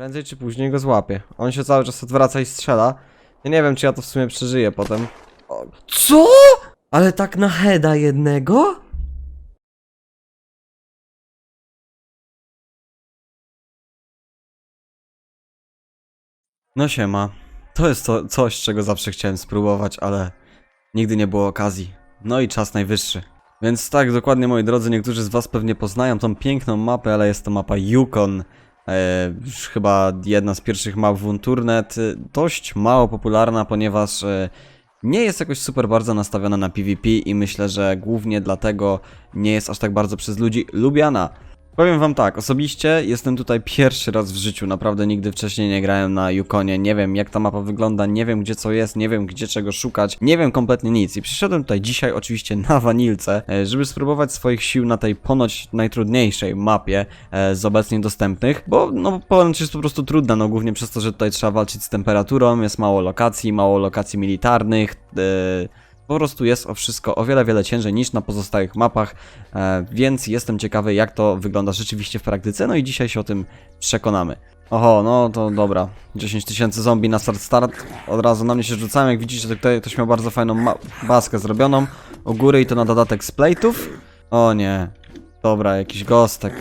Prędzej czy później go złapię. On się cały czas odwraca i strzela. Ja nie wiem, czy ja to w sumie przeżyję potem. O, co? Ale tak na heada jednego? No siema. To jest to coś, czego zawsze chciałem spróbować, ale nigdy nie było okazji. No i czas najwyższy. Więc tak, dokładnie moi drodzy, niektórzy z was pewnie poznają tą piękną mapę, ale jest to mapa Yukon. E, chyba jedna z pierwszych map w Unturnet. E, Dość mało popularna, ponieważ e, nie jest jakoś super bardzo nastawiona na PvP i myślę, że głównie dlatego nie jest aż tak bardzo przez ludzi lubiana. Powiem wam tak, osobiście jestem tutaj pierwszy raz w życiu, naprawdę nigdy wcześniej nie grałem na Yukonie, nie wiem jak ta mapa wygląda, nie wiem gdzie co jest, nie wiem gdzie czego szukać, nie wiem kompletnie nic. I przyszedłem tutaj dzisiaj oczywiście na wanilce, e, żeby spróbować swoich sił na tej ponoć najtrudniejszej mapie e, z obecnie dostępnych, bo no ponoć jest po prostu trudna, no głównie przez to, że tutaj trzeba walczyć z temperaturą, jest mało lokacji, mało lokacji militarnych, e, po prostu jest o wszystko o wiele, wiele ciężej niż na pozostałych mapach, e, więc jestem ciekawy jak to wygląda rzeczywiście w praktyce, no i dzisiaj się o tym przekonamy. Oho, no to dobra. 10 tysięcy zombie na start start. Od razu na mnie się rzucają. Jak widzicie, to tutaj ktoś miał bardzo fajną baskę zrobioną u góry i to na dodatek z plate'ów. O nie. Dobra, jakiś gostek.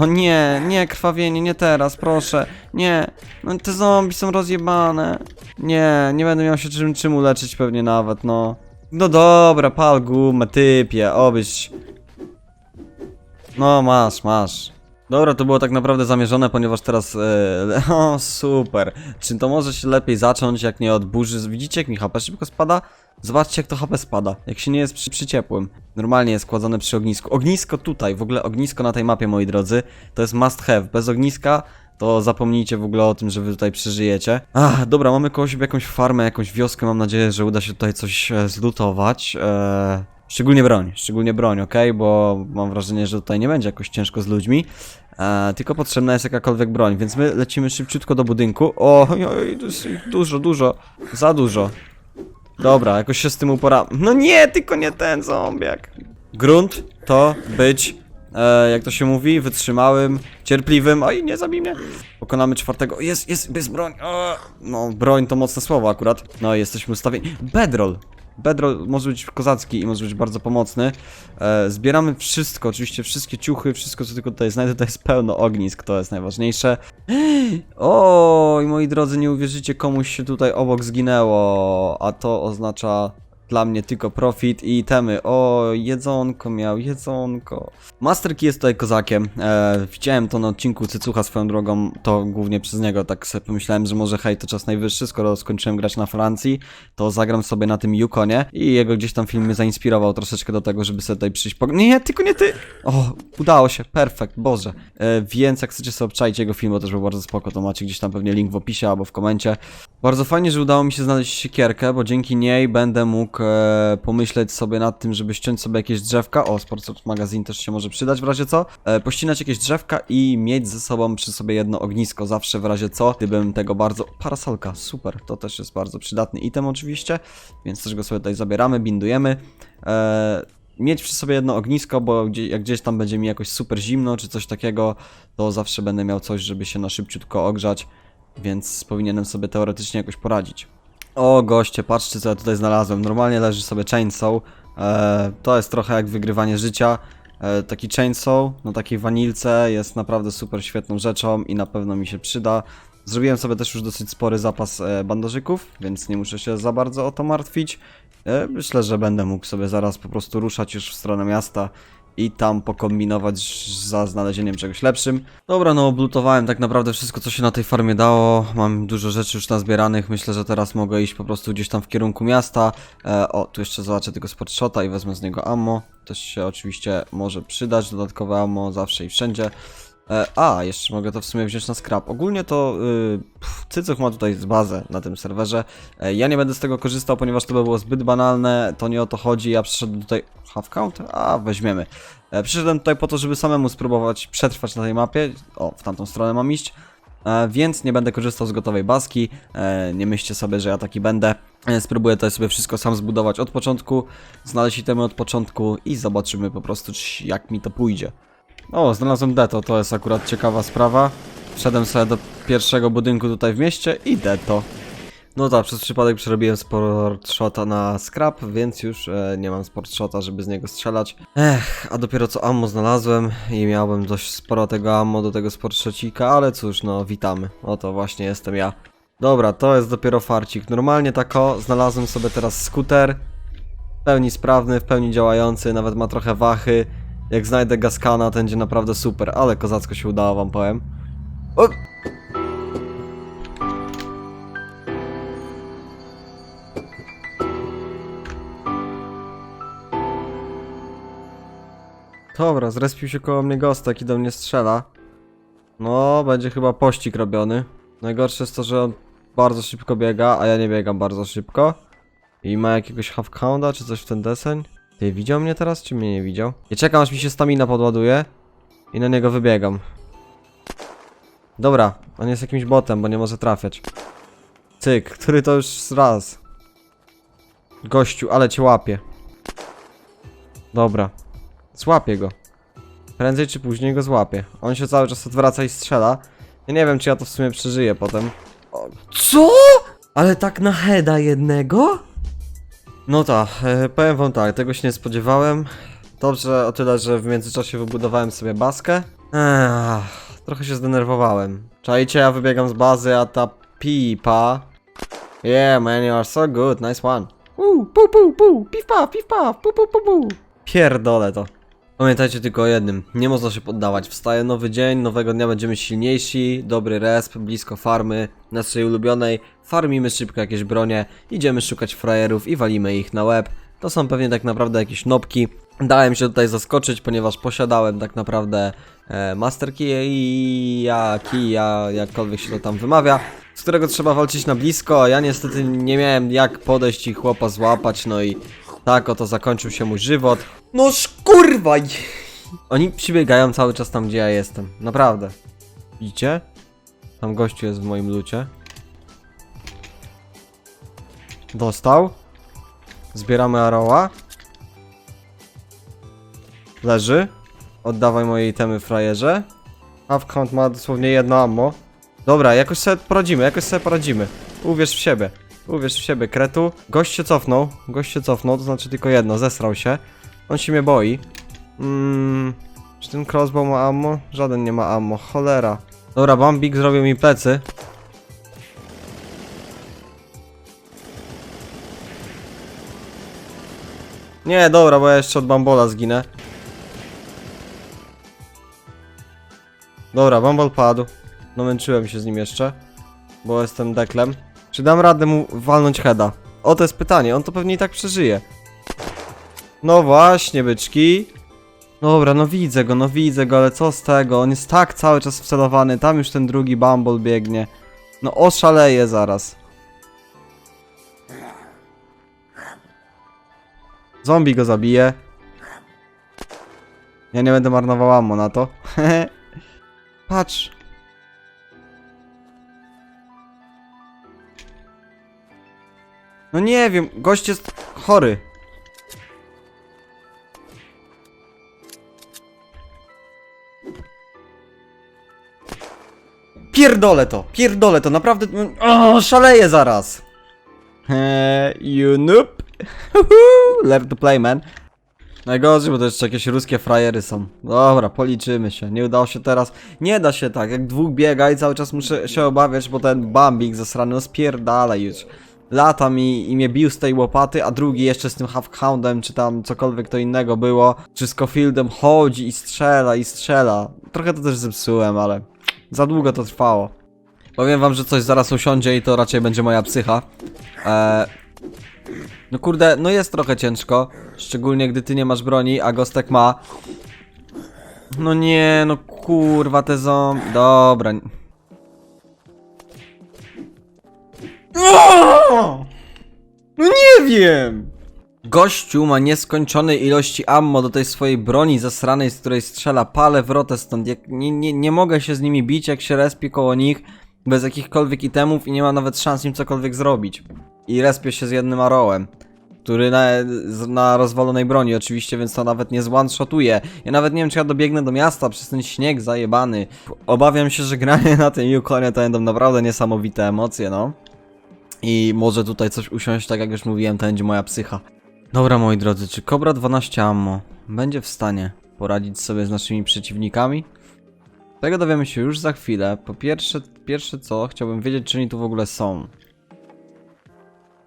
O nie, nie, krwawienie, nie teraz, proszę. Nie, no te zombie są rozjebane. Nie, nie będę miał się czym, czym uleczyć pewnie nawet, no. No dobra, pal gumę, typie, obyś... No, masz, masz. Dobra, to było tak naprawdę zamierzone, ponieważ teraz... E, o, super. Czy to może się lepiej zacząć, jak nie od burzy? Widzicie, jak mi HP szybko spada? Zobaczcie, jak to HP spada. Jak się nie jest przy, przy ciepłym. Normalnie jest kładzone przy ognisku. Ognisko tutaj, w ogóle ognisko na tej mapie, moi drodzy, to jest must have. Bez ogniska to zapomnijcie w ogóle o tym, że wy tutaj przeżyjecie. Ach, dobra, mamy koło siebie jakąś farmę, jakąś wioskę, mam nadzieję, że uda się tutaj coś e, zlutować. E, szczególnie broń, szczególnie broń, ok? Bo mam wrażenie, że tutaj nie będzie jakoś ciężko z ludźmi. E, tylko potrzebna jest jakakolwiek broń, więc my lecimy szybciutko do budynku. O, oj, ich dużo, dużo, za dużo. Dobra, jakoś się z tym upora. No nie, tylko nie ten zombiak. Grunt to być, e, jak to się mówi, wytrzymałym, cierpliwym. Oj, nie zabij mnie. Pokonamy czwartego. Jest, jest, bez broń. O, no, broń to mocne słowo akurat. No, jesteśmy ustawieni. Bedroll. Bedroll może być kozacki i może być bardzo pomocny. E, zbieramy wszystko, oczywiście wszystkie ciuchy, wszystko co tylko tutaj znajdę. Tutaj jest pełno ognisk, to jest najważniejsze. Oj, moi drodzy, nie uwierzycie, komuś się tutaj obok zginęło, a to oznacza dla mnie tylko profit i itemy. O, jedzonko miał, jedzonko. Master Key jest tutaj kozakiem. E, widziałem to na odcinku Cycucha swoją drogą, to głównie przez niego. Tak sobie pomyślałem, że może hej, to czas najwyższy, skoro skończyłem grać na Francji, to zagram sobie na tym Yukonie. I jego gdzieś tam film mnie zainspirował troszeczkę do tego, żeby sobie tutaj przyjść po... Nie, tylko nie ty! O, udało się, perfekt, Boże. E, więc jak chcecie sobie obczaić jego film, bo też był bardzo spoko, to macie gdzieś tam pewnie link w opisie albo w komencie. Bardzo fajnie, że udało mi się znaleźć siekierkę, bo dzięki niej będę mógł e, pomyśleć sobie nad tym, żeby ściąć sobie jakieś drzewka. O, Sport Magazine też się może przydać w razie co. E, pościnać jakieś drzewka i mieć ze sobą przy sobie jedno ognisko zawsze w razie co. Gdybym tego bardzo... Parasolka, super, to też jest bardzo przydatny item oczywiście, więc też go sobie tutaj zabieramy, bindujemy. E, mieć przy sobie jedno ognisko, bo gdzie, jak gdzieś tam będzie mi jakoś super zimno czy coś takiego, to zawsze będę miał coś, żeby się na szybciutko ogrzać, więc powinienem sobie teoretycznie jakoś poradzić. O goście, patrzcie co ja tutaj znalazłem. Normalnie leży sobie chainsaw. E, to jest trochę jak wygrywanie życia. E, taki chainsaw na takiej wanilce jest naprawdę super świetną rzeczą i na pewno mi się przyda. Zrobiłem sobie też już dosyć spory zapas e, bandażyków, więc nie muszę się za bardzo o to martwić. E, Myślę, że będę mógł sobie zaraz po prostu ruszać już w stronę miasta i tam pokombinować za znalezieniem czegoś lepszym. Dobra, no oblutowałem tak naprawdę wszystko, co się na tej farmie dało. Mam dużo rzeczy już nazbieranych. Myślę, że teraz mogę iść po prostu gdzieś tam w kierunku miasta. E, o, tu jeszcze zobaczę tego sportshota i wezmę z niego ammo. Też się oczywiście może przydać, dodatkowe ammo zawsze i wszędzie. E, a, jeszcze mogę to w sumie wziąć na scrap. Ogólnie to yy, pff, Cycoch ma tutaj bazę na tym serwerze. E, ja nie będę z tego korzystał, ponieważ to by było zbyt banalne. To nie o to chodzi. Ja przyszedłem tutaj... Half count? A, weźmiemy. E, przyszedłem tutaj po to, żeby samemu spróbować przetrwać na tej mapie. O, w tamtą stronę mam iść. E, więc nie będę korzystał z gotowej baski. E, nie myślcie sobie, że ja taki będę. Spróbuję tutaj sobie wszystko sam zbudować od początku, znaleźć itemy od początku i zobaczymy po prostu, jak mi to pójdzie. O, znalazłem deto, to jest akurat ciekawa sprawa. Wszedłem sobie do pierwszego budynku tutaj w mieście i to. No tak, przez przypadek przerobiłem sport shota na scrap, więc już e, nie mam sport shota, żeby z niego strzelać. Ech, a dopiero co ammo znalazłem i miałem dość sporo tego ammo do tego sport shocika, ale cóż, no witamy. Oto właśnie jestem ja. Dobra, to jest dopiero farcik. Normalnie tako, znalazłem sobie teraz skuter. W pełni sprawny, w pełni działający, nawet ma trochę wachy. Jak znajdę gaskana, to będzie naprawdę super, ale kozacko się udało, wam powiem. O! Dobra, zrespił się koło mnie gostek i do mnie strzela. No, będzie chyba pościg robiony. Najgorsze jest to, że on bardzo szybko biega, a ja nie biegam bardzo szybko. I ma jakiegoś half counta, czy coś w ten deseń. Ty widział mnie teraz, czy mnie nie widział? Ja czekam, aż mi się stamina podładuje. I na niego wybiegam. Dobra, on jest jakimś botem, bo nie może trafiać. Cyk, który to już raz. Gościu, ale cię łapie. Dobra. Złapię go. Prędzej czy później go złapię. On się cały czas odwraca i strzela. Ja nie wiem, czy ja to w sumie przeżyję potem. O, co? Ale tak na heada jednego? No tak, e, powiem wam tak, tego się nie spodziewałem. Dobrze o tyle, że w międzyczasie wybudowałem sobie baskę. Ech, trochę się zdenerwowałem. Czajcie, ja wybiegam z bazy, a ta pipa... Yeah man, you are so good, nice one. Uu, pu pu pu, pif paf, pif paf, pu pu pu pu. Pierdolę to. Pamiętajcie tylko o jednym, nie można się poddawać. Wstaje nowy dzień, nowego dnia będziemy silniejsi, dobry resp, blisko farmy, naszej ulubionej. Farmimy szybko jakieś bronie, idziemy szukać frajerów i walimy ich na łeb. To są pewnie tak naprawdę jakieś nopki. Dałem się tutaj zaskoczyć, ponieważ posiadałem tak naprawdę e, Master Kija, Kija, jakkolwiek się to tam wymawia, z którego trzeba walczyć na blisko, a ja niestety nie miałem jak podejść i chłopa złapać, no i tak oto zakończył się mój żywot. No szkurwaj! Oni przybiegają cały czas tam, gdzie ja jestem. Naprawdę. Widzicie? Tam gościu jest w moim lucie. Dostał. Zbieramy arrowa. Leży. Oddawaj moje itemy frajerze. Half count ma dosłownie jedno ammo. Dobra, jakoś sobie poradzimy, jakoś sobie poradzimy. Uwierz w siebie. Uwierz w siebie, kretu. Gość się cofnął. Gość się cofnął, to znaczy tylko jedno, zesrał się. On się mnie boi. Mmm. Czy ten crossbow ma ammo? Żaden nie ma ammo, cholera. Dobra, Bambik zrobił mi plecy. Nie, dobra, bo ja jeszcze od Bambola zginę. Dobra, Bambol padł. No męczyłem się z nim jeszcze. Bo jestem deklem. Czy dam radę mu walnąć heada? O, to jest pytanie, on to pewnie i tak przeżyje. No właśnie, byczki. Dobra, no widzę go, no widzę go, ale co z tego? On jest tak cały czas wcelowany, tam już ten drugi Bumble biegnie. No oszaleje zaraz. Zombie go zabije. Ja nie będę marnował ammo na to. Patrz. No nie wiem, gość jest chory. Pierdolę to, pierdolę to, naprawdę. O, szaleję zaraz. Eee, you noob. Learn to play, man. Najgorzej, bo to jeszcze jakieś ruskie frajery są. Dobra, policzymy się. Nie udało się teraz. Nie da się tak. Jak dwóch biega i cały czas muszę się obawiać, bo ten bambik zasrany no spierdala już. Lata mi i mnie bił z tej łopaty, a drugi jeszcze z tym half-houndem, czy tam cokolwiek to innego było, czy z Cofieldem chodzi i strzela i strzela. Trochę to też zepsułem, ale za długo to trwało. Powiem wam, że coś zaraz usiądzie i to raczej będzie moja psycha. Eee, no kurde, no jest trochę ciężko. Szczególnie gdy ty nie masz broni, a Gostek ma. No nie, no kurwa te zombie. Dobra. No nie wiem! Gościu ma nieskończone ilości ammo do tej swojej broni zasranej, z której strzela palę w rotę stąd. Jak, nie, nie, nie mogę się z nimi bić, jak się respię koło nich, bez jakichkolwiek itemów i nie ma nawet szans im cokolwiek zrobić. I respię się z jednym arrowem. który na, z- na rozwalonej broni oczywiście, więc to nawet nie zone-shotuje. Ja nawet nie wiem, czy ja dobiegnę do miasta przez ten śnieg zajebany. Obawiam się, że granie na tym Yukonie to będą naprawdę niesamowite emocje, no. I może tutaj coś usiąść, tak jak już mówiłem, to będzie moja psycha. Dobra, moi drodzy, czy Cobra 12 Ammo będzie w stanie poradzić sobie z naszymi przeciwnikami? Tego dowiemy się już za chwilę. Po pierwsze, pierwsze co, chciałbym wiedzieć, czy oni tu w ogóle są.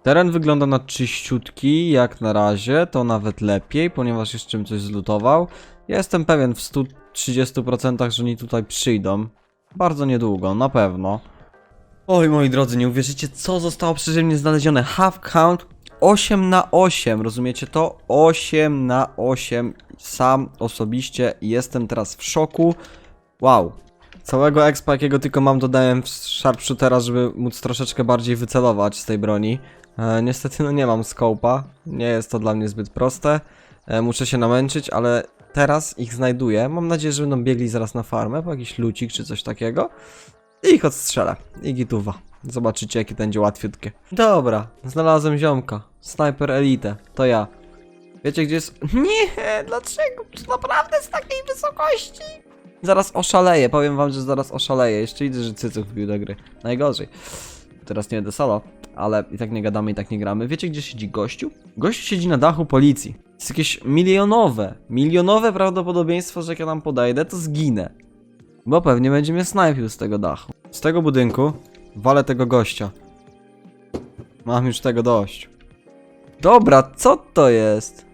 Teren wygląda na czyściutki, jak na razie, to nawet lepiej, ponieważ jeszcze czym coś zlutował. Ja jestem pewien w 130%, że oni tutaj przyjdą. Bardzo niedługo, na pewno. Oj, moi drodzy, nie uwierzycie, co zostało przeze mnie znalezione. Half count 8 na 8, rozumiecie to? 8 na 8. Sam osobiście jestem teraz w szoku. Wow. Całego expa, jakiego tylko mam, dodałem w sharpshootera, żeby móc troszeczkę bardziej wycelować z tej broni. E, niestety, no nie mam scope'a. Nie jest to dla mnie zbyt proste. E, muszę się namęczyć, ale teraz ich znajduję. Mam nadzieję, że będą biegli zaraz na farmę, po jakiś lucik czy coś takiego. I ich odstrzelę. I gituwa. Zobaczycie, jakie to będzie łatwiutkie. Dobra, znalazłem ziomka. Sniper Elite. To ja. Wiecie, gdzie jest... Nie, dlaczego? Czy naprawdę z takiej wysokości? Zaraz oszaleję, powiem wam, że zaraz oszaleję. Jeszcze widzę, że cycuch wbił do gry. Najgorzej. Teraz nie będę solo, ale i tak nie gadamy, i tak nie gramy. Wiecie, gdzie siedzi gościu? Gościu siedzi na dachu policji. Jest jakieś milionowe, milionowe prawdopodobieństwo, że jak ja tam podejdę, to zginę. Bo pewnie będzie mnie snajpił z tego dachu. Z tego budynku walę tego gościa. Mam już tego dość. Dobra, co to jest?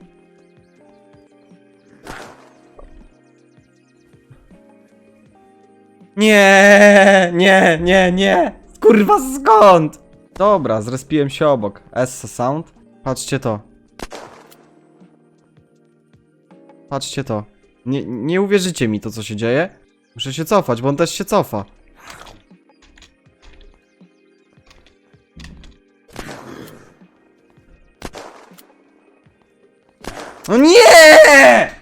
Nie, nie, nie, nie. Kurwa skąd? Dobra, zrespiłem się obok. Essa Sound. Patrzcie to. Patrzcie to. Nie, nie uwierzycie mi to, co się dzieje. Muszę się cofać, bo on też się cofa. O nie!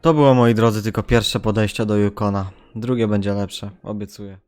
To było, moi drodzy, tylko pierwsze podejście do Yukona. Drugie będzie lepsze, obiecuję.